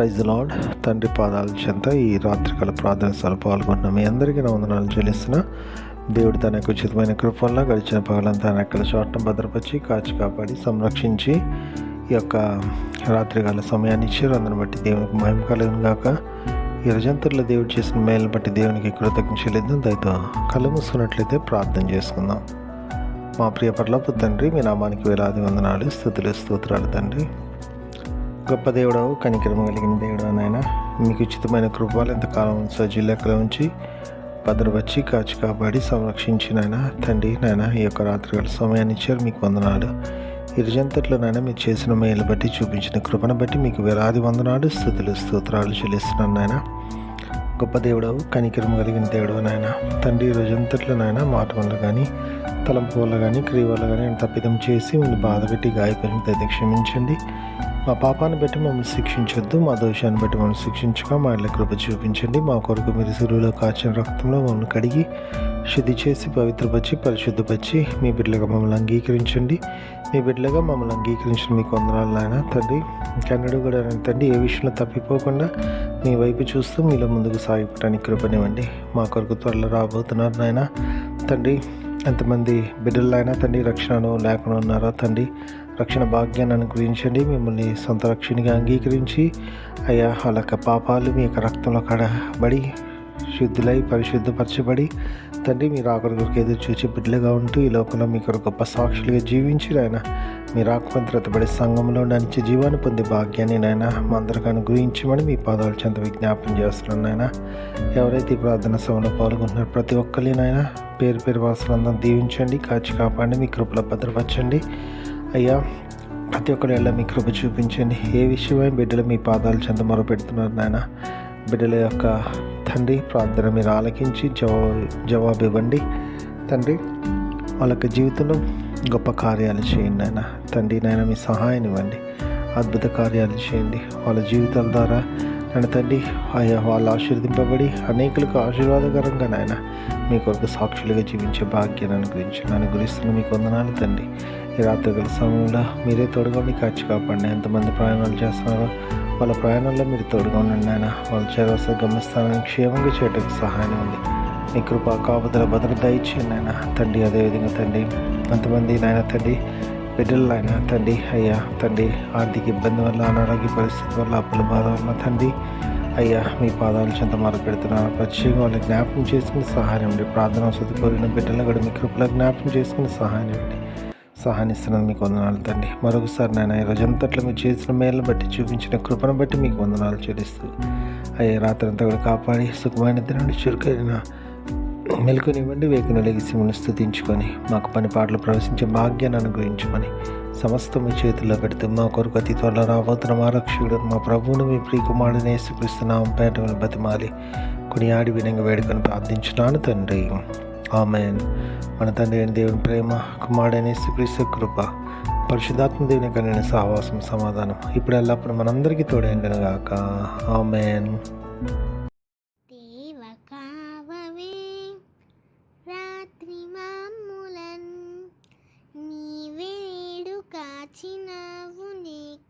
Praise lord తండ్రి పాదాల చెంత ఈ రాత్రికాల ప్రార్థన స్థలం పాల్గొన్న. మీ అందరికీ నా వందనాలు చెల్లిస్తున్న. దేవుడు తన యొక్క ఉచితమైన కృపల్లో గడిచిన పగలంతా తన ఎక్కల భద్రపరిచి కాచి కాపాడి సంరక్షించి ఈ యొక్క రాత్రికాల సమయాన్ని ఇచ్చారు. అందుని బట్టి దేవునికి మహిమ కలుగును గాక. ఈ రజంతుల్లో దేవుడు చేసిన మేలును బట్టి దేవునికి కృతజ్ఞ చెల్లిద్దాం. దయతో కళ్ళు మూసుకున్నట్లయితే ప్రార్థన చేసుకుందాం. మా ప్రియ పట్లపు తండ్రి మీ నామానికి వేలాది వందనాలు స్థుతులు స్తోత్రాలు తండ్రి. గొప్ప దేవుడవు కనికరం కలిగిన దేవుడు నాయన. మీకు ఉచితమైన కృపాలు ఎంతకాలం సజీ లెక్కలో ఉంచి భద్రపరిచి కాచి కాపాడి సంరక్షించి నాయన. తండ్రి నాయన ఈ యొక్క రాత్రికాల సమయాన్ని ఇచ్చారు మీకు వందనాలు. ఇరుజంతట్లో నాయన మీరు చేసిన మేలు బట్టి చూపించిన కృపను బట్టి మీకు వేలాది వందనాలు స్థుతులు స్తోత్రాలు చెల్లిస్తున్నాను నాయన. గొప్ప దేవుడవు కనికరం కలిగిన దేవుడు నాయన. తండ్రి ఈ రోజంతట్లో నాయన మాట వల్ల కానీ తలంపు వల్ల కానీ క్రియ వల్ల కానీ తప్పిదం చేసి మిమ్మల్ని బాధ పెట్టి గాయపడిన క్షమించండి. మా పాపాన్ని బట్టి మమ్మల్ని శిక్షించొద్దు మా దోషాన్ని బట్టి మమ్మల్ని శిక్షించక మా ఇళ్ళ కృప చూపించండి మా కొరకు మీరు సిరువులో కాచిన రక్తంలో మమ్మల్ని కడిగి శుద్ధి చేసి పవిత్రపరిచి పరిశుద్ధపరిచి మీ బిడ్డలుగా మమ్మల్ని అంగీకరించండి. మీ బిడ్డలుగా మమ్మల్ని అంగీకరించిన మీకు వందనాలు నాయన. తండ్రి కన్నడు కూడా తండ్రి ఏ విషయంలో తప్పిపోకుండా మీ వైపు చూస్తూ మీలో ముందుకు సాగిపోవడానికి కృపనివ్వండి. మా కొరకు త్వరలో రాబోతున్నారు నాయన. తండ్రి ఎంతమంది బిడ్డలైనా తండ్రి రక్షణను లేకుండా ఉన్నారా? తండ్రి రక్షణ భాగ్యాన్ని అనుగ్రహించండి. మిమ్మల్ని సొంత రక్షణగా అంగీకరించి అయ్యా వాళ్ళ యొక్క పాపాలు మీ యొక్క రక్తంలో కడబడి శుద్ధులై పరిశుద్ధపరచబడి తండ్రి మీరు ఆఖరి కొరకు ఎదురు చూచి బిడ్డలుగా ఉంటూ ఈ లోకంలో మీకు గొప్ప సాక్షులుగా జీవించి ఆయన మీరు ఆకుపంత్రతబడి సంఘంలో నడిచి జీవాన్ని పొందే భాగ్యాన్ని నాయన మా అందరికి అనుగ్రహించమని మీ పాదాలు చెంత విజ్ఞాపం చేస్తున్నాను నాయన. ఎవరైతే ఈ ప్రార్థన సభలో పాల్గొంటున్నారో ప్రతి ఒక్కరిని నాయన పేరు పేరు వాసులందరూ దీవించండి కాచి కాపాడండి మీ కృపలో భద్రపరచండి. అయ్యా ప్రతి ఒక్కరి ఎలా మీ కృప చూపించండి. ఏ విషయమై బిడ్డలు మీ పాదాలు చెంత మొరపెడుతున్నారు నాయన. బిడ్డల యొక్క తండ్రి ప్రార్థన మీరు ఆలకించి జవాబు జవాబు ఇవ్వండి తండ్రి వాళ్ళ యొక్క జీవితంలో గొప్ప కార్యాలు చేయండి నాయన. తండ్రి నాయన మీ సహాయం ఇవ్వండి. అద్భుత కార్యాలు చేయండి. వాళ్ళ జీవితాల ద్వారా నన్ను తండ్రి అయ్యా వాళ్ళు ఆశీర్వదింపబడి అనేకులకు ఆశీర్వాదకరంగా నాయన మీ కొరకు సాక్షులుగా జీవించే భాగ్యాన్ని అనుగ్రహించి నన్ను గురిస్తున్న మీకు వందనాలు తండ్రి ఈ రాత్రిగల సమయంలో మీరే తోడుగా కాచి కాపాడిన ఎంతమంది ప్రయాణాలు చేస్తున్నారో వాళ్ళ ప్రయాణంలో మీరు తోడుగా ఉండండి నాయన. వాళ్ళ చేరవలసిన గమ్యస్థానాన్ని క్షేమంగా చేయడానికి సహాయం ఉంది. మీ కృప కాపుదల భద్రత ఇచ్చి నాయన. తండ్రి అదేవిధంగా తండ్రి కొంతమంది నాయన తండ్రి బిడ్డలైనా తండ్రి అయ్యా తండ్రి ఆర్థిక ఇబ్బంది వల్ల అనారోగ్య పరిస్థితి వల్ల అప్పుల బాధ వల్ల తండ్రి అయ్యా మీ పాదాలు చెంత మారు పెడుతున్నారు ప్రత్యేకంగా వాళ్ళకి జ్ఞాపకం చేసుకుని సహాయం ఇవ్వండి ప్రార్థన వసతి కోరిన బిడ్డలను కూడా మీ కృపలో జ్ఞాపకం చేసుకుని సహాయం ఇవ్వండి సహానిస్తున్నది మీకు వందనాలు తండ్రి మరొకసారి నేను ఈ రోజంతట్లో మీరు చేసిన మేలను బట్టి చూపించిన కృపను బట్టి మీకు వందనాలు చెల్లిస్తూ. అయ్యే రాత్రంతా కూడా కాపాడి సుఖమైన తినండి చురుకైన మెలకునివ్వండి వేకున లెగిసి మనం స్థుతించుకొని మాకు పని పాటలు ప్రవేశించే భాగ్యాన్ని అనుగ్రహించమని సమస్తం మీ చేతుల్లో పెడితే మా కొరకు అతి త్వరలో రాబోతున్న మా రక్షకుడు మా ప్రభువును మీ ప్రియకుమారుని యేసుక్రీస్తున్నాం పేట బతిమాలి. కొనియాడి వినంగా వేడుకొని ప్రార్థించున్నాను తండ్రి. ఆమెన్. మన తండ్రి అయిన దేవుని ప్రేమ కుమారుడైన యేసుక్రీస్తు కృప పరిశుద్ధాత్మ దేవుని కలిగిన సహవాసం సమాధానం ఇప్పుడు ఎల్లప్పుడు మనందరికీ తోడైండను గాక ఆమెన్.